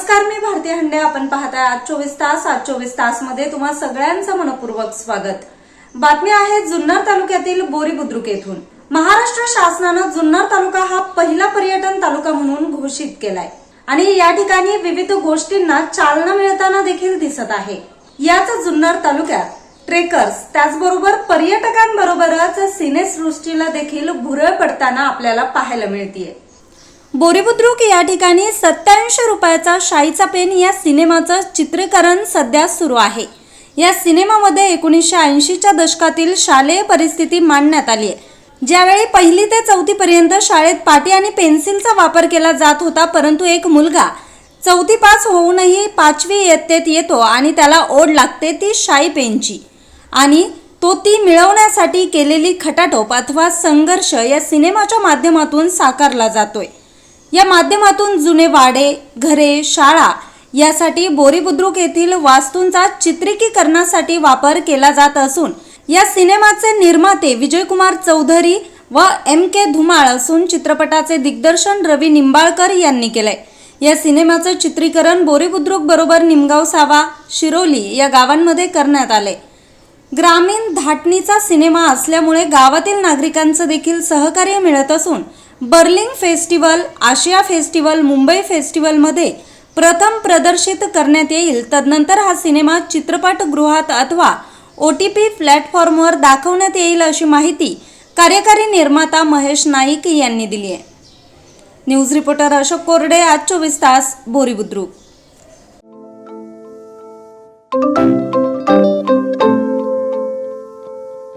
आपण पाहताय आज चोवीस तास. आज चोवीस तासमध्ये तुम्हा सगळ्यांचं मनपूर्वक स्वागत. बातमी आहे जुन्नर तालुक्यातील बोरी बुद्रुक येथून. महाराष्ट्र शासनानं जुन्नर तालुका हा पहिला पर्यटन तालुका म्हणून घोषित केलाय. आणि या ठिकाणी विविध गोष्टींना चालना मिळताना देखील दिसत आहे. याच जुन्नर तालुक्यात ट्रेकर्स त्याचबरोबर पर्यटकांबरोबरच सिनेसृष्टीला देखील भुरळ पडताना आपल्याला पाहायला मिळतीये. बोरीबुद्रुक या ठिकाणी सत्याऐंशी रुपयाचा शाईचा पेन या सिनेमाचं चित्रीकरण सध्या सुरू आहे. या सिनेमामध्ये एकोणीसशे ऐंशीच्या दशकातील शालेय परिस्थिती मांडण्यात आली आहे. ज्यावेळी पहिली ते चौथीपर्यंत शाळेत पाटी आणि पेन्सिलचा वापर केला जात होता परंतु एक मुलगा चौथी पास होऊनही पाचवी इयत्तेत येतो आणि त्याला ओढ लागते ती शाई पेनची. आणि तो ती मिळवण्यासाठी केलेली खटाटोप अथवा संघर्ष या सिनेमाच्या माध्यमातून साकारला जातोय. या माध्यमातून जुने वाडे घरे शाळा यासाठी बोरीबुद्रुक येथील वास्तूंचा चित्रिकीकरणासाठी वापर केला जात असून या सिनेमाचे निर्माते विजयकुमार चौधरी व एम के धुमाळ असून चित्रपटाचे दिग्दर्शन रवी निंबाळकर यांनी केलंय. या सिनेमाचं चित्रीकरण बोरीबुद्रुक बरोबर निमगाव सावा शिरोली या गावांमध्ये करण्यात आले ग्रामीण धाटणीचा सिनेमा असल्यामुळे गावातील नागरिकांचं देखील सहकार्य मिळत असून बर्लिंग फेस्टिवल आशिया फेस्टिवल मुंबई फेस्टिवलमध्ये प्रथम प्रदर्शित करण्यात येईल. तदनंतर हा सिनेमा चित्रपटगृहात अथवा ओ टी पी प्लॅटफॉर्मवर दाखवण्यात येईल अशी माहिती कार्यकारी निर्माता महेश नाईक यांनी दिली आहे. न्यूज रिपोर्टर अशोक कोरडे आज चोवीस तास बोरीबुद्रुक.